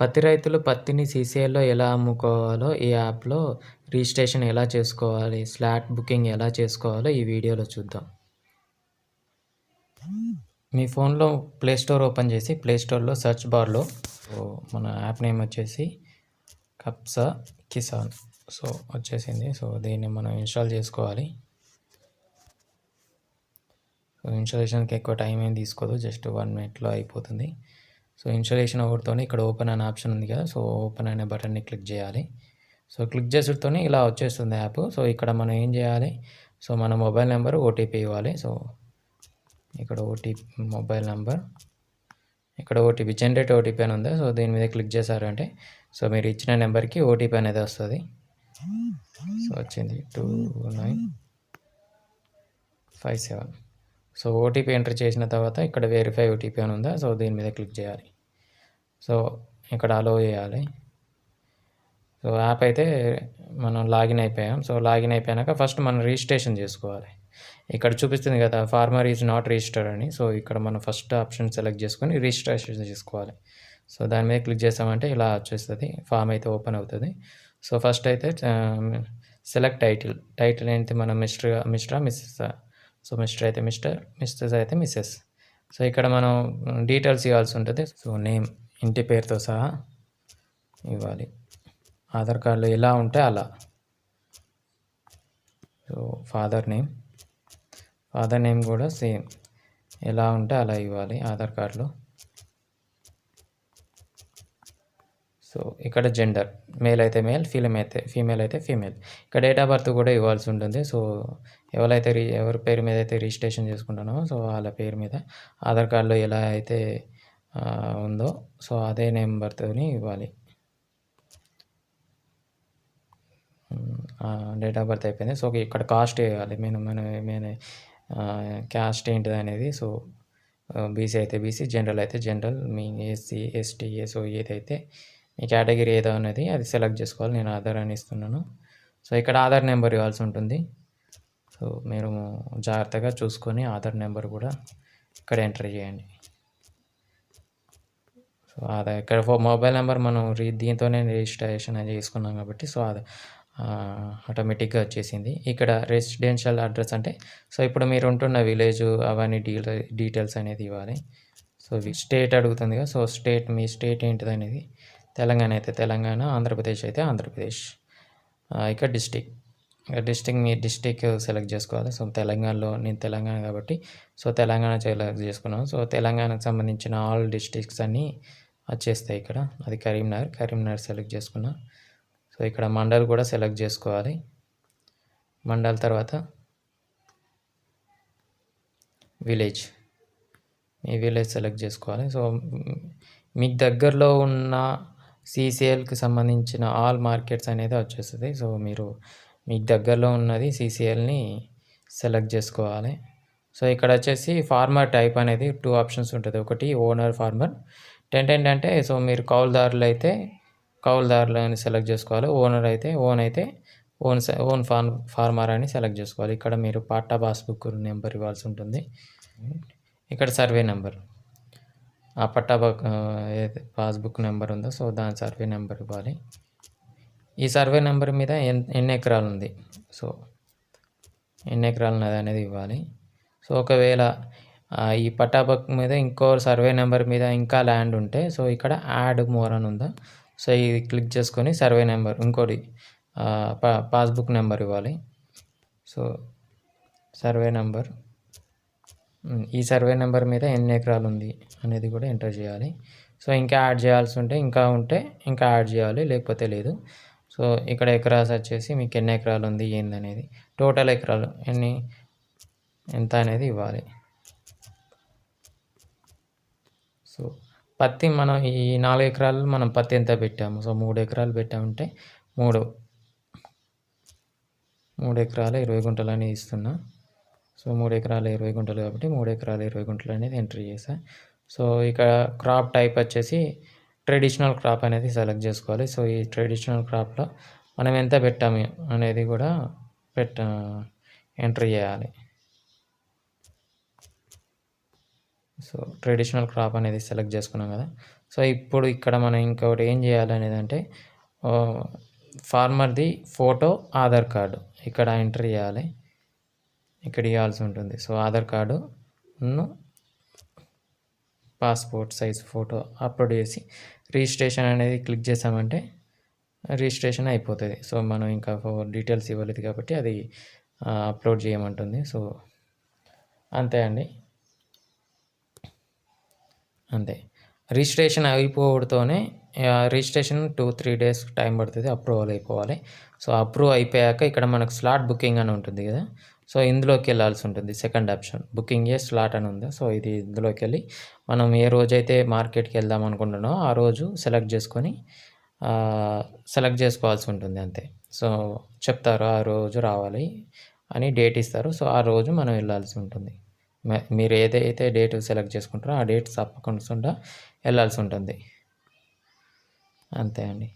పత్తి రైతులు పత్తిని సీసేల్లో ఎలా అమ్ముకోవాలో ఈ యాప్లో రిజిస్ట్రేషన్ ఎలా చేసుకోవాలి స్లాట్ బుకింగ్ ఎలా చేసుకోవాలో ఈ వీడియోలో చూద్దాం. మీ ఫోన్లో ప్లేస్టోర్ ఓపెన్ చేసి ప్లే స్టోర్లో సెర్చ్ బార్లో సో మన యాప్ నేమ్ వచ్చేసి కప్సా కిసాన్. సో వచ్చేసింది. సో దీన్ని మనం ఇన్స్టాల్ చేసుకోవాలి. ఇన్స్టాలేషన్కి ఎక్కువ టైం ఏం తీసుకోదు జస్ట్ వన్ మినిట్లో అయిపోతుంది. సో ఇన్స్టాలేషన్ అవ్వడంతో ఇక్కడ ఓపెన్ అనే ఆప్షన్ ఉంది కదా సో ఓపెన్ అనే బటన్ని క్లిక్ చేయాలి. సో క్లిక్ చేసేటతో ఇలా వచ్చేస్తుంది యాప్. సో ఇక్కడ మనం ఏం చేయాలి? సో మన మొబైల్ నెంబర్ ఓటీపీ ఇవ్వాలి. సో ఇక్కడ ఓటీపీ మొబైల్ నెంబర్ ఇక్కడ ఓటీపీ జనరేట్ ఓటీపీ అని ఉంది. సో దీని మీద క్లిక్ చేశారంటే సో మీరు ఇచ్చిన నెంబర్కి ఓటీపీ అనేది వస్తుంది. సో వచ్చింది two nine five seven. So OTP enter చేసిన తర్వాత ఇక్కడ వెరిఫై ఓటీపీ అని ఉందా? సో దీని మీద క్లిక్ చేయాలి. సో ఇక్కడ అలో చేయాలి. సో యాప్ అయితే మనం లాగిన్ అయిపోయాం. సో లాగిన్ అయిపోయాక ఫస్ట్ మనం రిజిస్ట్రేషన్ చేసుకోవాలి. ఇక్కడ చూపిస్తుంది కదా ఫార్మర్ ఈజ్ నాట్ రిజిస్టర్ అని. సో ఇక్కడ మనం ఫస్ట్ ఆప్షన్ సెలెక్ట్ చేసుకొని రిజిస్ట్రేషన్ చేసుకోవాలి. సో దాని మీద క్లిక్ చేసామంటే ఇలా వచ్చేస్తుంది. ఫామ్ అయితే ఓపెన్ అవుతుంది. సో ఫస్ట్ అయితే సెలెక్ట్ టైటిల్ టైటిల్ ఏంటి? మనం మిస్టర్ మిస్టరా మిస్సెస్ సో మిస్టర్ అయితే మిస్టర్ మిస్టర్స్ అయితే మిస్సెస్. సో ఇక్కడ మనం డీటెయిల్స్ ఇవ్వాల్సి ఉంటుంది. సో నేమ్ ఇంటి పేరుతో సహా ఇవ్వాలి. ఆధార్ కార్డులో ఎలా ఉంటే అలా. So father name father name కూడా సేమ్. ఎలా ఉంటే అలా ఇవ్వాలి ఆధార్ కార్డులో. సో ఇక్కడ జెండర్ మేల్ అయితే మేల్ ఫీమేల్ అయితే ఫీమేల్ అయితే ఫీమేల్ ఇక్కడ డేట్ ఆఫ్ బర్త్ కూడా ఇవ్వాల్సి ఉంటుంది. సో ఎవరైతే రీ ఎవరి పేరు మీద అయితే రిజిస్ట్రేషన్ చేసుకుంటున్నామో సో వాళ్ళ పేరు మీద ఆధార్ కార్డులో ఎలా అయితే ఉందో సో అదే నెంబర్తోని ఇవ్వాలి. డేట్ ఆఫ్ బర్త్ అయిపోయింది. సో ఇక్కడ కాస్ట్ ఇవ్వాలి మేము మన మేము క్యాస్ట్ ఏంటిది అనేది సో బీసీ అయితే బీసీ జనరల్ అయితే జనరల్ మీ ఎస్సీ ఎస్టీ సో ఏదైతే మీ కేటగిరీ ఏదో అనేది అది సెలెక్ట్ చేసుకోవాలి. నేను ఆధార్ అని ఇస్తున్నాను. సో ఇక్కడ ఆధార్ నెంబర్ ఇవ్వాల్సి ఉంటుంది. సో మీరు జాగ్రత్తగా చూసుకొని ఆధార్ నెంబర్ కూడా ఇక్కడ ఎంటర్ చేయండి. సో ఆధార్ ఇక్కడ మొబైల్ నెంబర్ మనం రీ దీంతోనే రిజిస్ట్రేషన్ చేసుకున్నాం కాబట్టి సో అది ఆటోమేటిక్గా వచ్చేసింది. ఇక్కడ రెసిడెన్షియల్ అడ్రస్ అంటే సో ఇప్పుడు మీరు ఉంటున్న విలేజ్ అవన్నీ డీటెయిల్ డీటెయిల్స్ అనేది ఇవ్వాలి. సో స్టేట్ అడుగుతుంది కదా సో స్టేట్ మీ స్టేట్ ఏంటిది అనేది తెలంగాణ అయితే తెలంగాణ ఆంధ్రప్రదేశ్ అయితే ఆంధ్రప్రదేశ్. ఇక డిస్టిక్. డిస్టిక్ మీ డిస్టిక్ సెలెక్ట్ చేసుకోవాలి. సో తెలంగాణలో నేను తెలంగాణ కాబట్టి సో తెలంగాణ సెలెక్ట్ చేసుకున్నాను. సో తెలంగాణకు సంబంధించిన ఆల్ డిస్టిక్స్ అన్నీ వచ్చేస్తాయి ఇక్కడ. అది కరీంనగర్ కరీంనగర్ సెలెక్ట్ చేసుకున్నా. సో ఇక్కడ మండల్ కూడా సెలెక్ట్ చేసుకోవాలి. మండల్ తర్వాత విలేజ్. మీ విలేజ్ సెలెక్ట్ చేసుకోవాలి. సో మీకు దగ్గరలో ఉన్న సీసీఎల్కి సంబంధించిన ఆల్ మార్కెట్స్ అనేది వచ్చేస్తుంది. సో మీరు మీకు దగ్గరలో ఉన్నది సీసీఎల్ని సెలెక్ట్ చేసుకోవాలి. సో ఇక్కడ వచ్చేసి ఫార్మర్ టైప్ అనేది టూ ఆప్షన్స్ ఉంటుంది. ఒకటి ఓనర్ ఫార్మర్ టెంట్ ఏంటంటే సో మీరు కౌలుదారులు అయితే కౌలుదారులు అని సెలెక్ట్ చేసుకోవాలి. ఓనర్ అయితే ఓన్ అయితే ఓన్ ఓన్ ఫార్మ్ ఫార్మర్ అని సెలెక్ట్ చేసుకోవాలి. ఇక్కడ మీరు పట్టా పాస్బుక్ నెంబర్ ఇవ్వాల్సి ఉంటుంది. ఇక్కడ సర్వే నెంబర్ ఆ పట్టా పాస్బుక్ నెంబర్ ఉందో సో దాని సర్వే నెంబర్ ఇవ్వాలి. ఈ సర్వే నెంబర్ మీద ఎన్ని ఎకరాలు ఉంది సో ఎన్ని ఎకరాలు ఉన్నది అనేది ఇవ్వాలి. సో ఒకవేళ ఈ పట్టాబక్ మీద ఇంకో సర్వే నెంబర్ మీద ఇంకా ల్యాండ్ ఉంటే సో ఇక్కడ యాడ్ మోర్ అని ఉందా? సో ఇది క్లిక్ చేసుకొని సర్వే నెంబర్ ఇంకోటి పాస్బుక్ నెంబర్ ఇవ్వాలి. సో సర్వే నెంబర్ ఈ సర్వే నెంబర్ మీద ఎన్ని ఎకరాలు ఉంది అనేది కూడా ఎంటర్ చేయాలి. సో ఇంకా యాడ్ చేయాల్సి ఉంటే ఇంకా ఉంటే ఇంకా యాడ్ చేయాలి లేకపోతే లేదు. సో ఇక్కడ ఎకరాస్ వచ్చేసి మీకు ఎన్ని ఎకరాలు ఉంది ఏంది అనేది. టోటల్ ఎకరాలు ఎన్ని ఎంత అనేది ఇవ్వాలి. సో పత్తి మనం ఈ నాలుగు ఎకరాలు మనం పత్తి ఎంత పెట్టాము? సో మూడు ఎకరాలు పెట్టామంటే మూడు మూడు ఎకరాలు ఇరవై గుంటలు అనేది ఇస్తున్నా. సో మూడు ఎకరాలు ఇరవై గుంటలు కాబట్టి మూడు ఎకరాలు ఇరవై గుంటలు అనేది ఎంట్రీ చేసా సో ఇక్కడ క్రాప్ టైప్ వచ్చేసి ట్రెడిషనల్ క్రాప్ అనేది సెలెక్ట్ చేసుకోవాలి. సో ఈ ట్రెడిషనల్ క్రాప్లో మనం ఎంత పెట్టాము అనేది కూడా పెట్ట ఎంట్రీ చేయాలి. సో ట్రెడిషనల్ క్రాప్ అనేది సెలెక్ట్ చేసుకున్నాం కదా. సో ఇప్పుడు ఇక్కడ మనం ఇంకొకటి ఏం చేయాలనేది అంటే ఫార్మర్ది ఫోటో ఆధార్ కార్డు ఇక్కడ ఎంటర్ చేయాలి. ఇక్కడ ఇవ్వాల్సి ఉంటుంది. So Aadhaar card passport size photo upload చేసి రిజిస్ట్రేషన్ అనేది క్లిక్ చేసామంటే రిజిస్ట్రేషన్ అయిపోతుంది. సో మనం ఇంకా డీటెయిల్స్ ఇవ్వలేదు కాబట్టి అది అప్లోడ్ చేయమంటుంది. సో అంతే అండి. అంతే. Registration అయిపోవడంతోనే registration two three days time పడుతుంది అప్రూవల్ అయిపోవాలి. సో అప్రూవ్ అయిపోయాక ఇక్కడ మనకు స్లాట్ బుకింగ్ అని ఉంటుంది కదా సో ఇందులోకి వెళ్ళాల్సి ఉంటుంది. Second option. Booking a slot అని ఉంది. సో ఇది ఇందులోకి వెళ్ళి మనం ఏ రోజైతే మార్కెట్కి వెళ్దాం అనుకుంటున్నామో ఆ రోజు సెలెక్ట్ చేసుకొని సెలెక్ట్ చేసుకోవాల్సి ఉంటుంది అంతే. సో చెప్తారు ఆ రోజు రావాలి అని డేట్ ఇస్తారు. సో ఆ రోజు మనం వెళ్ళాల్సి ఉంటుంది. మీరు ఏదైతే డేట్ సెలెక్ట్ చేసుకుంటారో ఆ డేట్ తప్పకుండా వెళ్ళాల్సి ఉంటుంది. అంతే అండి.